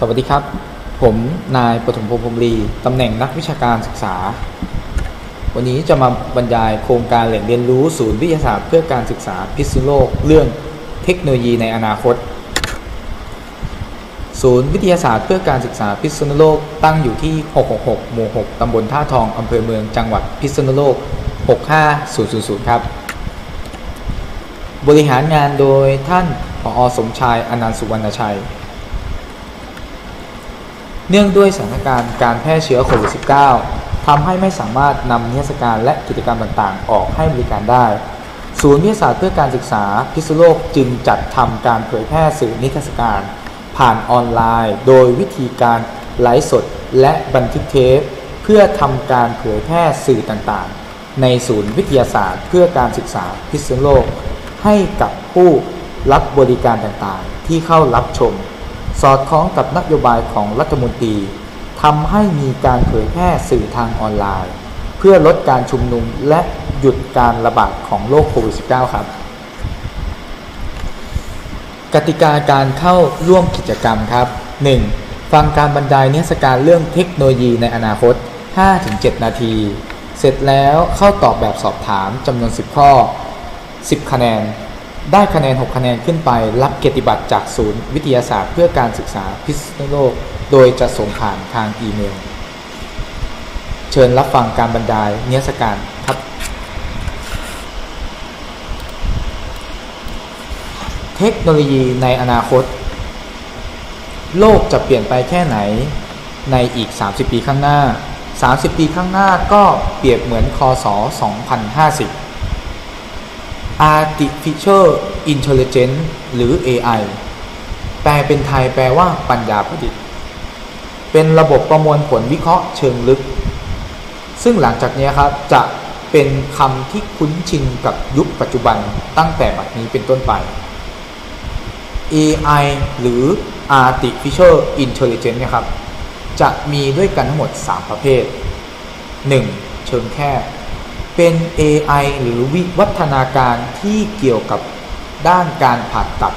สวัสดีครับ ผมนายปฐมพงษ์พรมลีตำแหน่งนักวิชาการศึกษา วันนี้จะมาบรรยายโครงการแหล่งเรียนรู้ศูนย์วิทยาศาสตร์เพื่อการศึกษาพิษณุโลก เรื่องเทคโนโลยีในอนาคต ศูนย์วิทยาศาสตร์เพื่อการศึกษาพิษณุโลก ตั้งอยู่ที่ 666 หมู่ 6 ตำบลท่าทองอำเภอเมืองจังหวัดพิษณุโลก 65000 ครับ บริหารงานโดยท่านผอสมชายอนันต์สุวรรณชัย เนื่องด้วยสถานการณ์การแพร่เชื้อโควิด -19 ทำให้ไม่สามารถนำนิทรรศการและกิจกรรมต่างๆ ออกให้บริการได้ ศูนย์วิทยาศาสตร์เพื่อการศึกษาพิษณุโลกจึงจัดทำการเผยแพร่สื่อนิทรรศการ ผ่านออนไลน์ โดยวิธีการไลฟ์สดและบันทึกเทป เพื่อทำการเผยแพร่สื่อต่างๆ ในศูนย์วิทยาศาสตร์เพื่อการศึกษาพิษณุโลก ให้กับผู้รับบริการต่างๆ ที่เข้ารับชม สอดคล้องกับนโยบายของรัฐมนตรีทำให้มีการเผยแพร่สื่อทางออนไลน์ เพื่อลดการชุมนุมและหยุดการระบาดของโรคโควิด -19 ครับ กติกาการเข้าร่วมกิจกรรมครับ 1. ฟังการบรรยายนิทรรศการเรื่องเทคโนโลยีในอนาคต 5-7 นาที เสร็จแล้วเข้าตอบแบบสอบถามจำนวน 10 ข้อ 10 คะแนน ได้คะแนน 6 คะแนนขึ้นไป รับเกียรติบัตรจากศูนย์วิทยาศาสตร์ เพื่อการศึกษาพิษณุโลก โดยจะส่งผ่านทางอีเมล เชิญรับฟังการบรรยายเนิทรรศการครับเทคโนโลยีในอนาคต โลกจะเปลี่ยนไปแค่ไหนในอีก 30 ปีข้างหน้า 30 ปีข้างหน้าก็เปรียบเหมือนคศ 2050 Artificial Intelligence หรือ AI แปลเป็นไทยแปลว่าปัญญาประดิษฐ์ เป็นระบบประมวลผลวิเคราะห์เชิงลึก ซึ่งหลังจากนี้ครับจะเป็นคำที่คุ้นชินกับยุคปัจจุบันตั้งแต่บัดนี้เป็นต้นไป AI หรือ Artificial Intelligence นี่ยครับ จะมีด้วยกันทั้งหมด 3 ประเภท 1. เชิงแค่ เป็น AI หรือวิวัฒนาการที่เกี่ยวกับด้านการผ่าตัด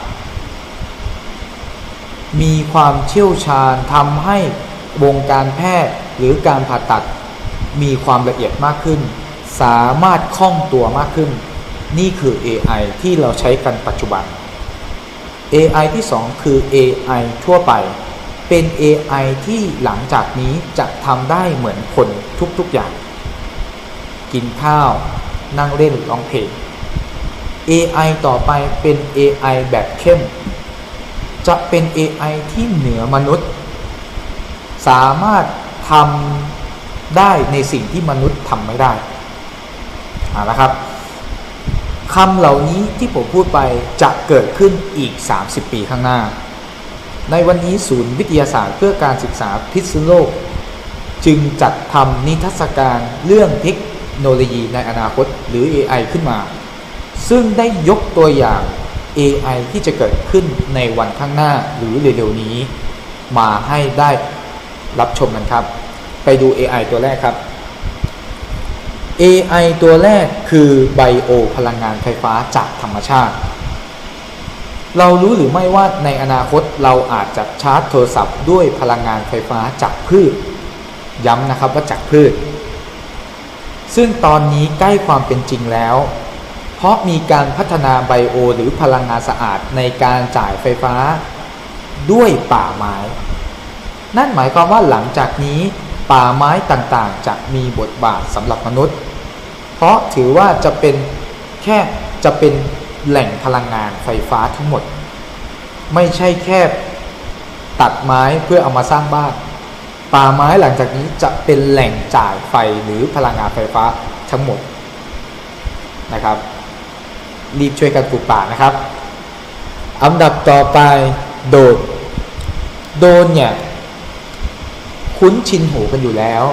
มีความเชี่ยวชาญทำให้วงการแพทย์หรือการผ่าตัด มีความละเอียดมากขึ้น สามารถคล่องตัวมากขึ้น นี่คือ AI ที่เราใช้กันปัจจุบัน AI ที่ 2 คือ AI ทั่วไป เป็น AI ที่หลังจากนี้จะทำได้เหมือนคนทุกๆอย่าง กินข้าว นั่งเล่นร้องเพลง AI ต่อไปเป็น AI แบบเข้ม จะเป็น AI ที่เหนือมนุษย์ สามารถทำได้ในสิ่งที่มนุษย์ทำไม่ได้เอาละครับคำเหล่านี้ที่ผมพูดไปจะเกิดขึ้นอีก 30 ปีข้างหน้า ในวันนี้ศูนย์วิทยาศาสตร์เพื่อการศึกษาพิษณุโลก จึงจัดทำนิทรรศการเรื่องเทค โนโลยีในอนาคตหรือ AI ขึ้นมา ซึ่งได้ยกตัวอย่าง AI ที่จะเกิดขึ้นในวันข้างหน้าหรือเร็วๆนี้ มาให้ได้รับชมกันครับ ไปดู AI ตัวแรกครับ AI ตัวแรกคือไบโอพลังงานไฟฟ้าจากธรรมชาติ เรารู้หรือไม่ว่าในอนาคตเราอาจจะชาร์จโทรศัพท์ด้วยพลังงานไฟฟ้าจากพืช ย้ำนะครับว่าจากพืช ซึ่งตอนนี้ใกล้ความเป็นจริงแล้ว เพราะมีการพัฒนาไบโอหรือพลังงานสะอาดในการจ่ายไฟฟ้าด้วยป่าไม้ นั่นหมายความว่าหลังจากนี้ป่าไม้ต่างๆ จะมีบทบาทสำหรับมนุษย์ เพราะถือว่าจะเป็นแค่จะเป็นแหล่งพลังงานไฟฟ้าทั้งหมด ไม่ใช่แค่ตัดไม้เพื่อเอามาสร้างบ้าน ป่าไม้หลังจากนี้จะเป็นแหล่งจ่ายไฟหรือพลังงานไฟฟ้าทั้งหมดนะครับ รีบช่วยกันปลูกป่านะครับอันดับต่อไปโดนโดนเนี่ยคุ้นชินหูกันอยู่แล้ว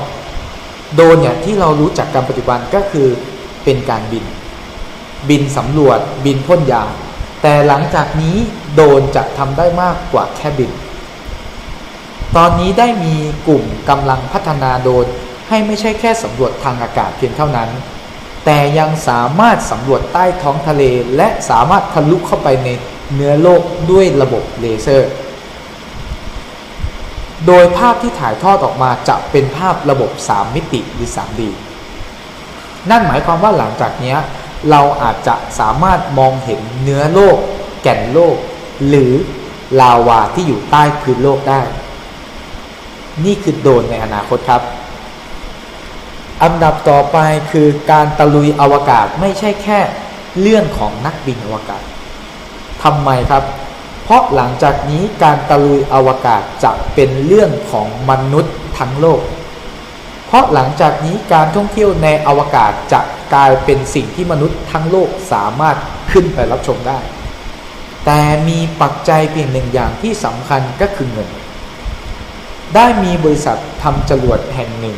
โดนเนี่ยที่เรารู้จักกันปัจจุบันก็คือเป็นการบิน บินสำรวจบินพ่นยาแต่หลังจากนี้โดนจะทำได้มากกว่าแค่บิน ตอนนี้ได้มีกลุ่มกำลังพัฒนาโดรนให้ไม่ใช่แค่สำรวจทางอากาศเพียงเท่านั้น แต่ยังสามารถสำรวจใต้ท้องทะเล และสามารถทะลุเข้าไปในเนื้อโลกด้วยระบบเลเซอร์ โดยภาพที่ถ่ายทอดออกมาจะเป็นภาพระบบ 3 มิติหรือ 3D นั่นหมายความว่าหลังจากนี้เราอาจจะสามารถมองเห็นเนื้อโลก แก่นโลก หรือลาวาที่อยู่ใต้พื้นโลกได้ นี่คือโดนในอนาคตครับ อันดับต่อไปคือการตะลุยอวกาศไม่ใช่แค่เรื่องของนักบินอวกาศทำไมครับ เพราะหลังจากนี้การตะลุยอวกาศจะเป็นเรื่องของมนุษย์ทั้งโลก เพราะหลังจากนี้การท่องเที่ยวในอวกาศจะกลายเป็นสิ่งที่มนุษย์ทั้งโลกสามารถขึ้นไปรับชมได้ แต่มีปัจจัยเพียงหนึ่งอย่างที่สำคัญก็คือเงิน ได้มีบริษัททำจรวดแห่งหนึ่ง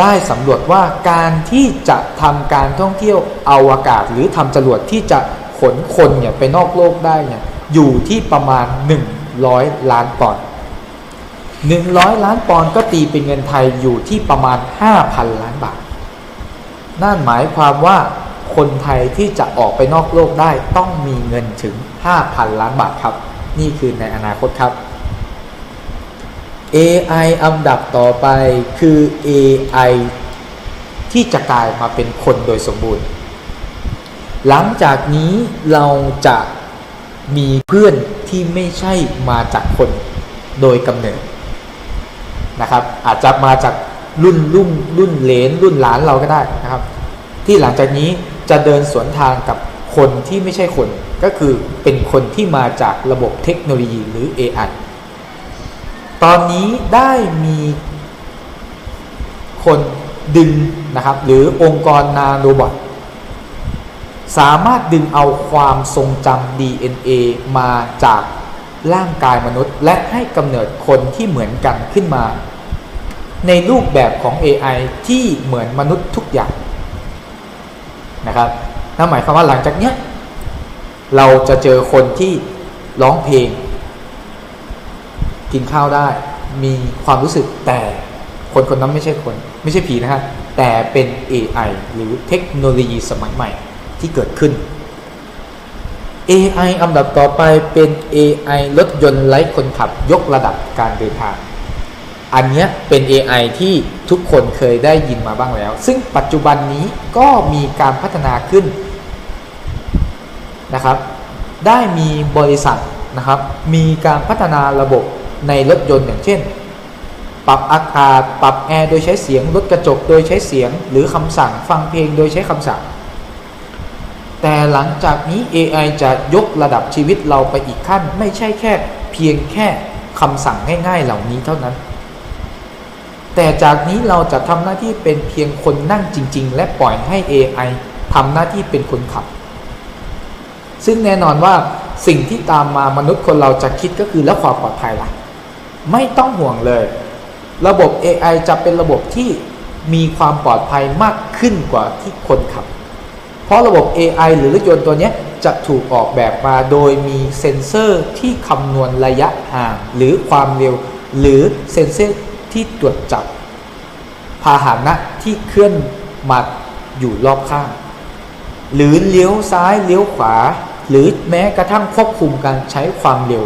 ได้สำรวจว่าการที่จะทำการท่องเที่ยวอวกาศ หรือทำจรวดที่จะขนคนเนี่ยไปนอกโลกได้เนี่ยอยู่ที่ประมาณ 100 ล้านปอนด์100 ล้านปอนด์ก็ตีเป็นเงินไทยอยู่ที่ประมาณ 5,000 ล้านบาท นั่นหมายความว่าคนไทยที่จะออกไปนอกโลกได้ต้องมีเงินถึง 5,000 ล้านบาทครับ นี่คือในอนาคตครับ AI อันดับต่อไปคือ AI ที่จะกลายมาเป็นคนโดยสมบูรณ์ หลังจากนี้เราจะมีเพื่อนที่ไม่ใช่มาจากคนโดยกำเนิดนะครับ อาจจะมาจากรุ่นรุ่นรุ่นเลนรุ่นหลานเราก็ได้นะครับ ที่หลังจากนี้จะเดินสวนทางกับคนที่ไม่ใช่คน ก็คือเป็นคนที่มาจากระบบเทคโนโลยีหรือ AI ตอนนี้ได้มีคนดึงนะครับ หรือองค์กรนาโนบอทสามารถดึงเอาความทรงจำ DNA มาจากร่างกายมนุษย์ และให้กำเนิดคนที่เหมือนกันขึ้นมา ในรูปแบบของ AI ที่เหมือนมนุษย์ทุกอย่างนะครับนั่นหมายความว่าหลังจากเนี้ยเราจะเจอคนที่ร้องเพลง กินข้าวได้ มีความรู้สึกแต่คนคนนั้นไม่ใช่คน ไม่ใช่ผีนะครับแต่เป็น AI หรือเทคโนโลยีสมัยใหม่ที่เกิดขึ้น AI อันดับต่อไปเป็น AI รถยนต์ไร้คนขับยกระดับการเดินทาง อันนี้เป็น AI ที่ทุกคนเคยได้ยินมาบ้างแล้ว ซึ่งปัจจุบันนี้ก็มีการพัฒนาขึ้นนะครับ ได้มีบริษัทนะครับ มีการพัฒนาระบบ ในรถยนต์อย่างเช่น ปรับอากาศปรับแอร์โดยใช้เสียงลดกระจกโดยใช้เสียงหรือคำสั่งฟังเพลงโดยใช้คำสั่ง แต่หลังจากนี้ AI จะยกระดับชีวิตเราไปอีกขั้น ไม่ใช่แค่เพียงแค่คำสั่งง่าย ๆ เหล่านี้เท่านั้น แต่จากนี้เราจะทำหน้าที่เป็นเพียงคนนั่งจริง ๆ และปล่อยให้ AI ทำหน้าที่เป็นคนขับ ซึ่งแน่นอนว่าสิ่งที่ตามมามนุษย์คนเราจะคิดก็คือแล้วความปลอดภัยล่ะ ไม่ต้องห่วงเลย ระบบ AI จะเป็นระบบที่มีความปลอดภัยมากขึ้นกว่าที่คนขับ เพราะระบบ AI หรือรถยนต์ตัวนี้จะถูกออกแบบมาโดยมีเซ็นเซอร์ที่คำนวณระยะห่างหรือความเร็ว หรือเซ็นเซอร์ที่ตรวจจับพาหนะที่เคลื่อนมาอยู่รอบข้าง หรือเลี้ยวซ้ายเลี้ยวขวา หรือแม้กระทั่งควบคุมการใช้ความเร็ว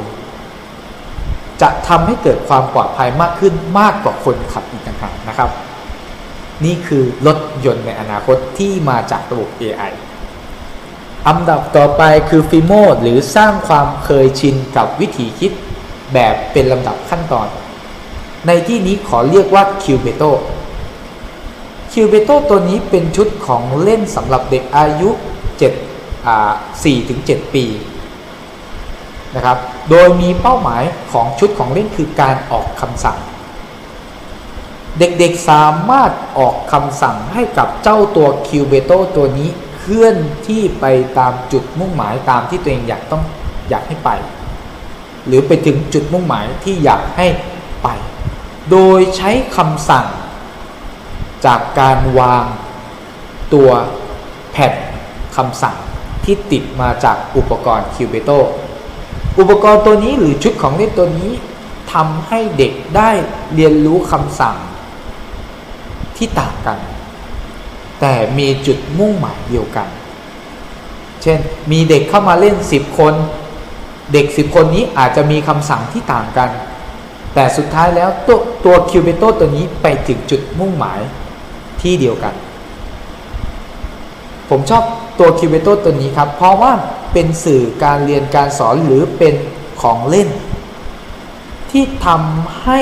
จะทำให้เกิดความปลอดภัยมากขึ้นมากกว่าคนขับอีกต่างหากนะครับ นี่คือรถยนต์ในอนาคตที่มาจากระบบ AI อันดับต่อไปคือฟิโมหรือสร้างความเคยชินกับวิธีคิดแบบเป็นลำดับขั้นตอน ในที่นี้ขอเรียกว่าคิวเบโตคิวเบโตตัวนี้เป็นชุดของเล่นสำหรับเด็กอายุ7อ่า4ถึง7ปี นะครับ โดยมีเป้าหมายของชุดของเล่นคือการออกคำสั่ง เด็กๆสามารถออกคำสั่งให้กับเจ้าตัวคิวเบโตตัวนี้เคลื่อนที่ไปตามจุดมุ่งหมายตามที่ตัวเองอยากต้องอยากให้ไป หรือไปถึงจุดมุ่งหมายที่อยากให้ไป โดยใช้คำสั่ง จากการวางตัวแผ่นคำสั่งที่ติดมาจากอุปกรณ์คิวเบโต อุปกรณ์ตัวนี้หรือชุดของเล่นตัวนี้ทำให้เด็กได้เรียนรู้คำสั่งที่ต่างกัน แต่มีจุดมุ่งหมายเดียวกัน เช่นมีเด็กเข้ามาเล่น 10 คน เด็ก 10 คนนี้อาจจะมีคำสั่งที่ต่างกันแแต่สุดท้ายแล้วตัวตัวคิวเบโตตัวนี้ไปถึงจุดมุ่งหมายที่เดียวกัน ผมชอบตัวคิวเบโตตัวนี้ครับ เพราะว่า เป็นสื่อการเรียนการสอนหรือเป็นของเล่น ที่ทำให้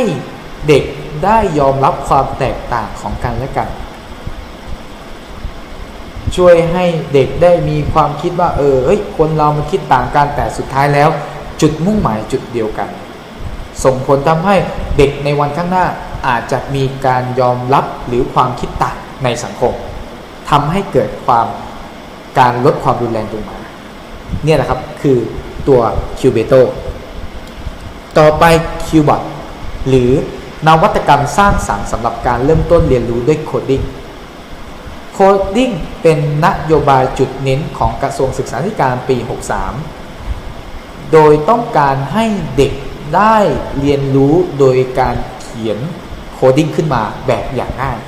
เด็กได้ยอมรับความแตกต่างของกันและกัน ช่วยให้เด็กได้มีความคิดว่าเออเฮ้ยคนเรามันคิดต่างกันแต่สุดท้ายแล้ว จุดมุ่งหมายจุดเดียวกัน ส่งผลทำให้เด็กในวันข้างหน้าอาจจะมีการยอมรับหรือความคิดต่างในสังคมทำให้เกิดความการลดความรุนแรงลงมา เนี่ยแหละครับคือตัวคิวเบโตต่อไปคิวบอทหรือนวัตกรรมสร้างสรรค์สำหรับการเริ่มต้นเรียนรู้ด้วยโคดดิ้งโคดดิ้งเป็นนโยบายจุดเน้นของกระทรวงศึกษาธิการปี 63 โดยต้องการให้เด็กได้เรียนรู้โดยการเขียนโคดดิ้งขึ้นมาแบบอย่างง่าย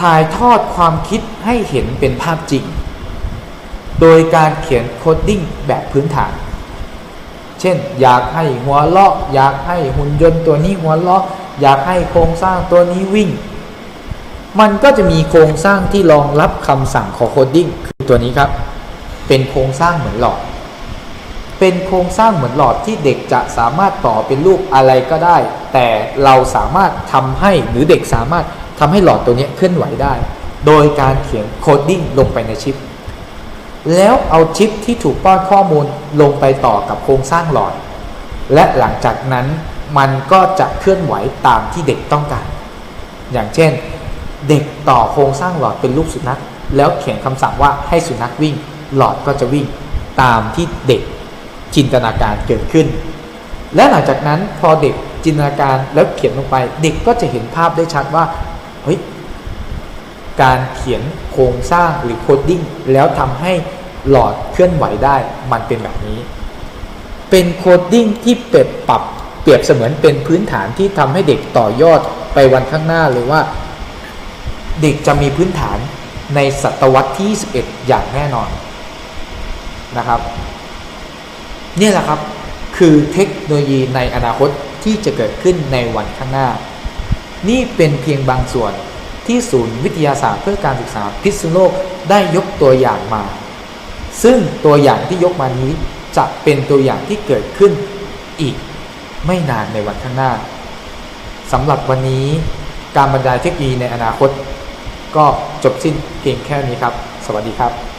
ถ่ายทอดความคิดให้เห็นเป็นภาพจริง โดยการเขียนโคดดิ้งแบบพื้นฐาน เช่น อยากให้หัวเลาะ อยากให้หุ่นยนต์ตัวนี้หัวเลาะ อยากให้โครงสร้างตัวนี้วิ่ง มันก็จะมีโครงสร้างที่รองรับคำสั่งของโคดดิ้งคือตัวนี้ครับ เป็นโครงสร้างเหมือนหลอด เป็นโครงสร้างเหมือนหลอดที่เด็กจะสามารถต่อเป็นรูปอะไรก็ได้ แต่เราสามารถทำให้หรือเด็กสามารถทำให้หลอดตัวนี้เคลื่อนไหวได้ โดยการเขียนโคดดิ้งลงไปในชิป แล้วเอาชิปที่ถูกป้อนข้อมูลลงไปต่อกับโครงสร้างหลอด และหลังจากนั้นมันก็จะเคลื่อนไหวตามที่เด็กต้องการ อย่างเช่น เด็กต่อโครงสร้างหลอดเป็นรูปสุนัขแล้วเขียนคำสั่งว่าให้สุนัขวิ่ง หลอดก็จะวิ่งตามที่เด็กจินตนาการเกิดขึ้น และหลังจากนั้นพอเด็กจินตนาการแล้วเขียนลงไป เด็กก็จะเห็นภาพได้ชัดว่าเฮ้ย การเขียนโครงสร้างหรือโคดดิ้งแล้วทำให้หลอดเคลื่อนไหวได้มันเป็นแบบนี้ เป็นโคดดิ้งที่เปรียบปรับเปรียบเสมือนเป็นพื้นฐานที่ทำให้เด็กต่อยอดไปวันข้างหน้าเลยว่า เด็กจะมีพื้นฐานในศตวรรษที่ 21 อย่างแน่นอนนะครับนี่แหละครับคือเทคโนโลยีในอนาคตที่จะเกิดขึ้นในวันข้างหน้า นี่เป็นเพียงบางส่วน ที่ศูนย์วิทยาศาสตร์เพื่อการศึกษาพิษณุโลกได้ยกตัวอย่างมา ซึ่งตัวอย่างที่ยกมานี้จะเป็นตัวอย่างที่เกิดขึ้นอีกไม่นานในวันข้างหน้าสำหรับวันนี้การบรรยายเทคโนโลยีในอนาคต ก็จบสิ้นเพียงแค่นี้ครับ สวัสดีครับ